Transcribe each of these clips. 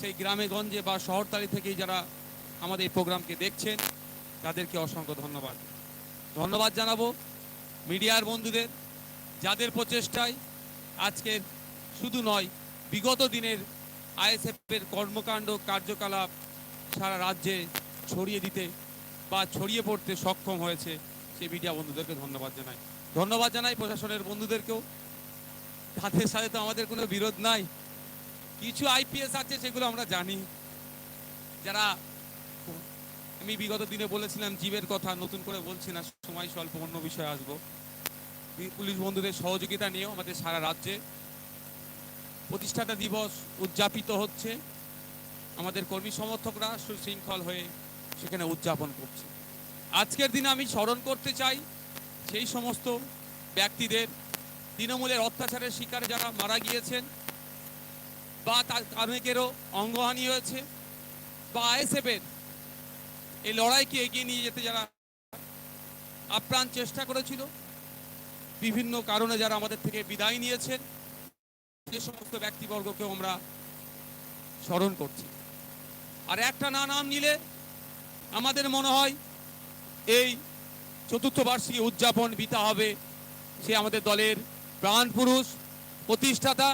সেই গ্রামে গঞ্জে বা শহরতালি থেকেই যারা আমাদের এই প্রোগ্রামকে দেখছেন, তাদেরকে অসংখ্য ধন্যবাদ। ধন্যবাদ জানাব মিডিয়ার বন্ধুদের, যাদের প্রচেষ্টায় আজকের শুধু নয়, বিগত দিনের আইএসএফের কর্মকাণ্ড, কার্যকলাপ সারা রাজ্যে ছড়িয়ে দিতে বা ছড়িয়ে পড়তে সক্ষম হয়েছে সেই মিডিয়া বন্ধুদেরকে ধন্যবাদ জানাই। ধন্যবাদ জানাই প্রশাসনের বন্ধুদেরকেও। তাদের সাথে তো আমাদের কোনো বিরোধ নাই। কিছু আইপিএস আছে সেগুলো আমরা জানি। যারা আমি বিগত দিনে বলেছিলাম জীবের কথা, নতুন করে বলছি না, সময় স্বল্প, অন্য বিষয়ে আসব। পুলিশ বন্ধুদের সহযোগিতা নিয়েও আমাদের সারা রাজ্যে প্রতিষ্ঠাতা দিবস উদযাপিত হচ্ছে। আমাদের কর্মী সমর্থকরা সুশৃঙ্খল হয়ে সেখানে উদযাপন করছে। আজকের দিনে আমি স্মরণ করতে চাই সেই সমস্ত ব্যক্তিদের, তৃণমূলের অত্যাচারের শিকারে যারা মারা গিয়েছেন বা তার অনেকেরও অঙ্গহানি হয়েছে বা আইএসএফের এই লড়াইকে এগিয়ে নিয়ে যেতে যারা আপ্রাণ চেষ্টা করেছিল, বিভিন্ন কারণে যারা আমাদের থেকে বিদায় নিয়েছেন, যে সমস্ত ব্যক্তিবর্গকেও আমরা স্মরণ করছি। আর একটা না নাম নিলে আমাদের মনে হয় এই চতুর্থ বার্ষিকী উদযাপন বিতা হবে। সে আমাদের দলের প্রাণ পুরুষ প্রতিষ্ঠাতা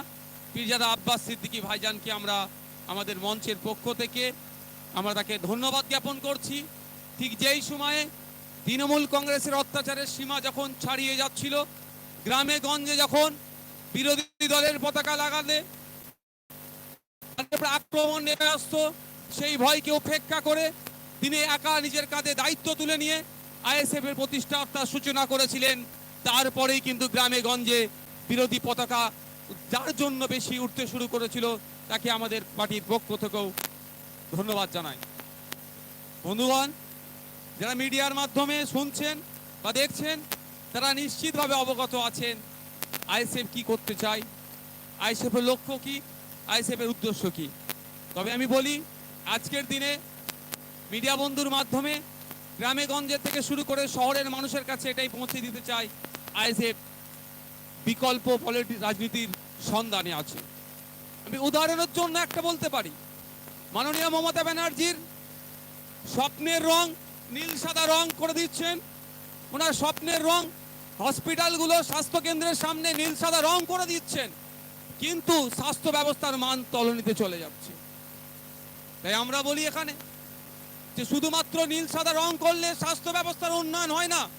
পীরজাদা আব্বাস সিদ্দিকী ভাইজানকে আমরা আমাদের মঞ্চের পক্ষ থেকে আমরা তাকে ধন্যবাদ জ্ঞাপন করছি। ঠিক যেই সময়ে তৃণমূল কংগ্রেসের অত্যাচারের সীমা যখন ছাড়িয়ে যাচ্ছিল, গ্রামে গঞ্জে যখন বিরোধী দলের পতাকা লাগালে আক্রমণ নেমে আসতো, সেই ভয়কে উপেক্ষা করে তিনি একা নিজের কাঁধে দায়িত্ব তুলে নিয়ে আইএসএফ এর প্রতিষ্ঠাতার সূচনা করেছিলেন। তারপরেই কিন্তু গ্রামে গঞ্জে বিরোধী পতাকা যার জন্য বেশি উঠতে শুরু করেছিল, তাকে আমাদের পার্টির পক্ষ থেকেও ধন্যবাদ জানাই। বন্ধুগণ, যারা মিডিয়ার মাধ্যমে শুনছেন বা দেখছেন, তারা নিশ্চিতভাবে অবগত আছেন আইএসএফ কি করতে চায়, আইএসএফের লক্ষ্য কি, আইএসএফের উদ্দেশ্য কি। তবে আমি বলি, আজকের দিনে মিডিয়া বন্ধুর মাধ্যমে গ্রামে গঞ্জের থেকে শুরু করে শহরের মানুষের কাছে এটাই পৌঁছে দিতে চাই আইএসএফ। বিকল্প পলিটি রাজনীতির সন্ধানে আছে। আমি উদাহরণের জন্য একটা বলতে পারি। মাননীয় মমতা ব্যানার্জির স্বপ্নের রং নীল সাদা রং করে দিচ্ছেন। ওনার স্বপ্নের রং হসপিটালগুলো স্বাস্থ্য কেন্দ্রের সামনে নীল সাদা রং করে দিচ্ছেন। কিন্তু স্বাস্থ্য ব্যবস্থার মান তলনিতে চলে যাচ্ছে। তাই আমরা বলি এখানে যে শুধুমাত্র নীল সাদা রং করলে স্বাস্থ্য ব্যবস্থার উন্নয়ন হয় না,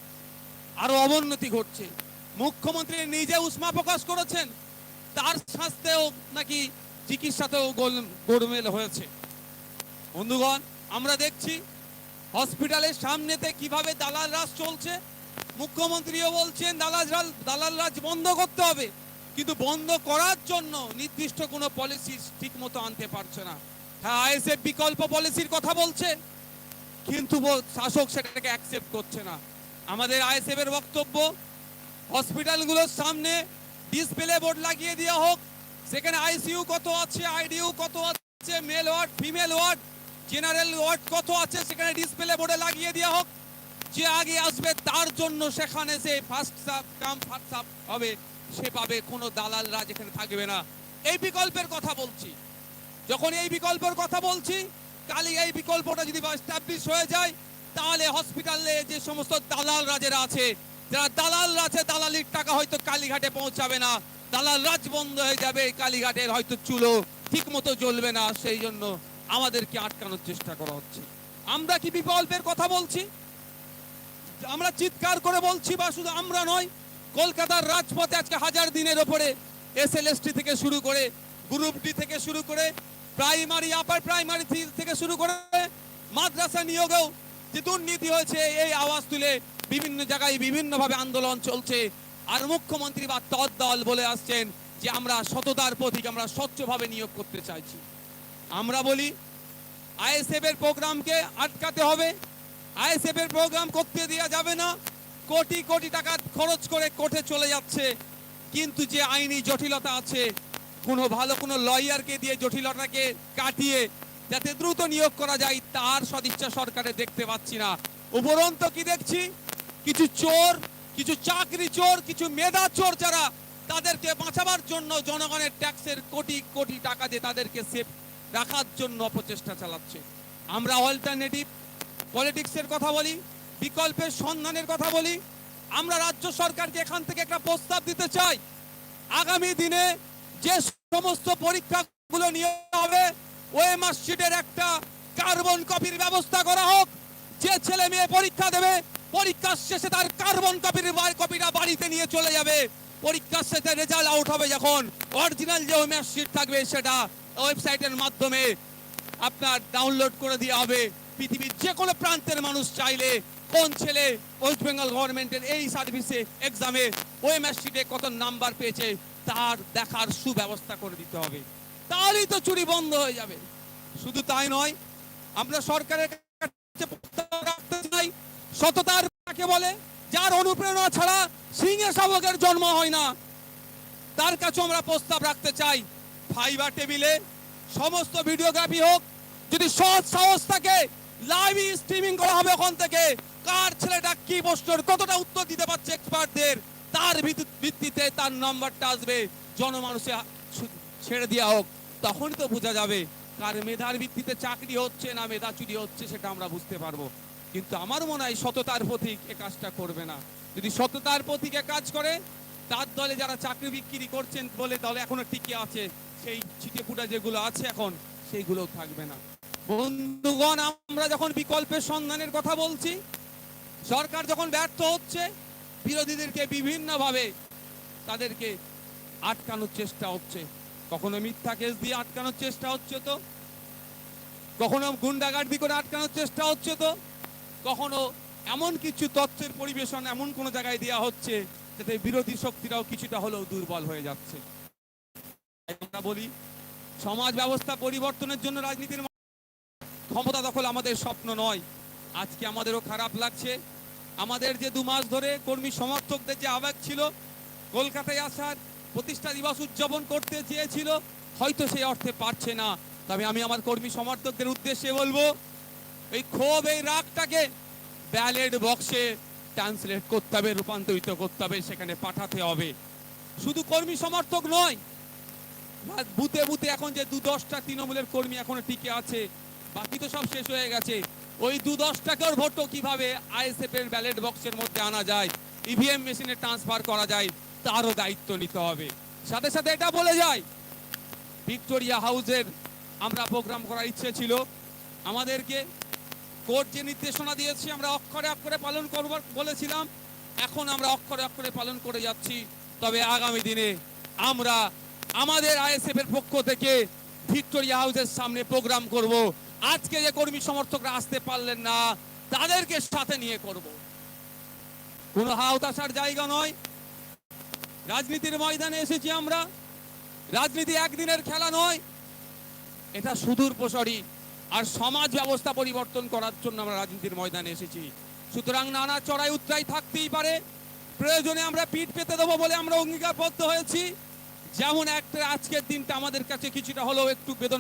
আরও অবনতি ঘটছে। মুখ্যমন্ত্রী নিজে উষ্মা প্রকাশ করেছেন। তার স্বাস্থ্যেও নাকি চিকিৎসাতেও গোল- গোলমেল হয়েছে। বন্ধুগণ, আমরা দেখছি হসপিটালের সামনেতে কীভাবে দালাল রাজ চলছে। মুখ্যমন্ত্রীও বলছেন, দালাল দালাল রাজ বন্ধ করতে হবে। কিন্তু বন্ধ করার জন্য নির্দিষ্ট কোনো পলিসি ঠিক মতো আনতে পারছে না। হ্যাঁ আইএসএফ বিকল্প পলিসির কথা বলছে, কিন্তু শাসক সেটাকে অ্যাকসেপ্ট করছে না। আমাদের আইএসএফ এর বক্তব্য, হসপিটালগুলোর সামনে ডিসপ্লে বোর্ড লাগিয়ে দেওয়া হোক। সেখানে আইসিইউ কত আছে, আইডিইউ কত আছে, mail word, female ward, general ward কত আছে, সেখানে ডিসপ্লে বোর্ডে লাগিয়ে দেওয়া হোক। যে আগে আসবে তার জন্য সেখানে সে ফার্স্ট সাপ কাম ফার্স্ট সাপ হবে। সে পাবে কোনো দালালরা যেখানে থাকবে না। এই বিকল্পের কথা বলছি। যখন এই বিকল্পের কথা বলছি কালি এই বিকল্পটা যদি এস্টাবলিশ হয়ে যায়, তাহলে হসপিটালে যে সমস্ত দালাল রাজেরা আছে যারা দালাল আছে, দালালির টাকা হয়তো কালীঘাটে পৌঁছাবে না। দালাল রাজ বন্ধ হয়ে যাবে কালীঘাটের হয়তো চুলো ঠিক মতো জ্বলবে না। সেই জন্য আমাদেরকে আটকানোর চেষ্টা করা হচ্ছে। আমরা কি বিকল্পের কথা বলছি? আমরা চিৎকার করে বলছি, বা শুধু আমরা নয়, কলকাতার রাজপথে আজকে হাজার দিনের ওপরে এসএলএসটি থেকে শুরু করে, গ্রুপ ডি থেকে শুরু করে, প্রাইমারি, আপার প্রাইমারি থেকে শুরু করে, মাদ্রাসা নিয়োগেও যে দুর্নীতি হয়েছে, এই আওয়াজ তুলে বিভিন্ন জায়গায় বিভিন্নভাবে আন্দোলন চলছে। আর মুখ্যমন্ত্রী বা তদ্দল বলে আসছেন যে আমরা সততার প্রতীক, আমরা স্বচ্ছভাবে নিয়োগ করতে চাইছি। আমরা বলি, আইএসএফ এর প্রোগ্রামকে আটকাতে হবে। আইএসএফ এর প্রোগ্রাম করতে দেওয়া যাবে না। কোটি কোটি টাকা খরচ করে কোর্টে চলে যাচ্ছে। কিন্তু যে আইনি জটিলতা আছে, কোনো ভালো কোনো লয়ারকে দিয়ে জটিলতাকে কাটিয়ে যাতে দ্রুত নিয়োগ করা যায়, তার সদিচ্ছা সরকারে দেখতে পাচ্ছি না। উপরন্ত কি দেখছি? কিছু চোর, কিছু চাকরি চোর, কিছু মেধা চোর যারা তাদেরকে বাঁচাবার জন্য জনগণের ট্যাক্সের কোটি কোটি টাকা দিয়ে তাদেরকে সেফ রাখার জন্য অপচেষ্টা চালাচ্ছে। আমরা অল্টারনেটিভ পলিটিক্সের কথা বলি, বিকল্পের সন্ধানের কথা বলি। আমরা রাজ্য সরকারকে এখান থেকে একটা প্রস্তাব দিতে চাই। আগামী দিনে যে সমস্ত পরীক্ষাগুলো নিয়ে হবে, ওই মার্কশিটের একটা কার্বন কপির ব্যবস্থা করা হোক। যে ছেলে মেয়ে পরীক্ষা দেবে পরীক্ষার শেষে তার কার্বন কপির কপিটা বাড়িতে নিয়ে চলে যাবে। পরীক্ষার শেষে রেজাল্ট আউট হবে যখন অরিজিনাল যে ওই মার্কশিট থাকবে সেটা ওয়েবসাইটের মাধ্যমে আপনার ডাউনলোড করে দেওয়া হবে। পৃথিবীর যে কোনো প্রান্তের মানুষ চাইলে কোন ছেলে ওয়েস্ট বেঙ্গল গভর্নমেন্টের এই সার্ভিসে এক্সামে ওই মার্কশিটে কত নাম্বার পেয়েছে তার দেখার সুব্যবস্থা করে দিতে হবে। তাহলেই তো চুরি বন্ধ হয়ে যাবে। শুধু তাই নয়, আমরা সরকারের কাছে রাখতে চাই সততার কাকে বলে, যার অনুপ্রেরণা ছাড়া সিংহে শাবকের জন্ম হয় না। তার কাছে আমরা প্রস্তাব রাখতে চাই, ফাইবার টেবিলে সমস্ত ভিডিওগ্রাফি হোক, যদি সৎ সাহস থাকে লাইভ স্ট্রিমিং করা হবে ওখান থেকে। কার ছেলেটা কি প্রশ্নের কতটা উত্তর দিতে পারছে এক্সপার্টদের তার ভিত্তি- ভিত্তিতে তার নাম্বারটা আসবে। জনমানুষে ছেড়ে দেওয়া হোক, তখনই তো বোঝা যাবে কার মেধার ভিত্তিতে চাকরি হচ্ছে না মেধা চুরি হচ্ছে, সেটা আমরা বুঝতে পারব। কিন্তু আমার মনে হয় সততার প্রতীক এ কাজটা করবে না। যদি সততার প্রতীকে কাজ করে, তার দলে যারা চাকরি বিক্রি করছেন বলে দলে এখনও টিকে আছে, সেই ছিটেপুটা যেগুলো আছে এখন সেইগুলো থাকবে না। বন্ধুগণ, আমরা যখন বিকল্পের সন্ধানের কথা বলছি, সরকার যখন ব্যর্থ হচ্ছে, বিরোধীদেরকে বিভিন্নভাবে তাদেরকে আটকানোর চেষ্টা হচ্ছে। কখনো মিথ্যা কেস দিয়ে আটকানোর চেষ্টা হচ্ছে তো, কখনো গুন্ডাগার্দি করে আটকানোর চেষ্টা হচ্ছে তো কখনো এমন কিছু তথ্যের পরিবেশন এমন কোন জায়গায় দেওয়া হচ্ছে যাতে বিরোধী শক্তিরাও কিছুটা হলেও দুর্বল হয়ে যাচ্ছে। আমরা বলি, সমাজ ব্যবস্থা পরিবর্তনের জন্য রাজনীতির ক্ষমতা দখল আমাদের স্বপ্ন নয়। আজকে আমাদেরও খারাপ লাগছে। আমাদের যে দু মাস ধরে কর্মী সমর্থকদের যে আবেগ ছিল, কলকাতায় আসার প্রতিষ্ঠা দিবস উদযাপন করতে চেয়েছিল, হয়তো সেই অর্থে পারছে না। তবে আমি আমার কর্মী সমর্থকদের উদ্দেশ্যে বলব এই ক্ষোভ, এই রাগটাকে ব্যালেট বক্সে ট্রান্সলেট করতে হবে, রূপান্তরিত করতে হবে, সেখানে পাঠাতে হবে। শুধু কর্মী সমর্থক নয় বুতে বুথে এখন যে দু দশটা তৃণমূলের কর্মী এখনও টিকে আছে, বাকি তো সব শেষ হয়ে গেছে। ওই দু দশটাকেও ভোটও কীভাবে আইএসএফ এর ব্যালেট বক্সের মধ্যে আনা যায় ইভিএম মেশিনে ট্রান্সফার করা যায়, তারও দায়িত্ব নিতে হবে। সাথে সাথে এটা বলে যায় ভিক্টোরিয়া হাউসের আমরা প্রোগ্রাম করার ইচ্ছে ছিল, আমাদেরকে কোর্ট যে নির্দেশনা দিয়েছে, আমরা অক্ষরে অক্ষরে পালন করবার বলেছিলাম। এখন আমরা অক্ষরে অক্ষরে পালন করে যাচ্ছি। তবে আগামী দিনে আমরা আমাদের আইএসএফ এর পক্ষ থেকে ভিক্টোরিয়া হাউসের সামনে প্রোগ্রাম করব। আজকে যে কর্মী সমর্থকরা আসতে পারলেন না, তাদেরকে সাথে নিয়ে করব। কোনো হাওতাসার জায়গা নয়। রাজনীতির ময়দানে এসেছি আমরা। রাজনীতি একদিনের খেলা নয়। এটা সুদূর প্রসারী আর সমাজ ব্যবস্থা পরিবর্তন করার জন্য আমরা রাজনীতির ময়দানে এসেছি। সুতরাং নানা চড়াই উত্তরাই থাকতেই পারে। প্রয়োজনে আমরা পিঠ পেতে দেবো বলে আমরা অঙ্গীকারবদ্ধ হয়েছি। যেমন একটা আজকের দিনটা আমাদের কাছে কিছুটা হলেও একটু বেদনা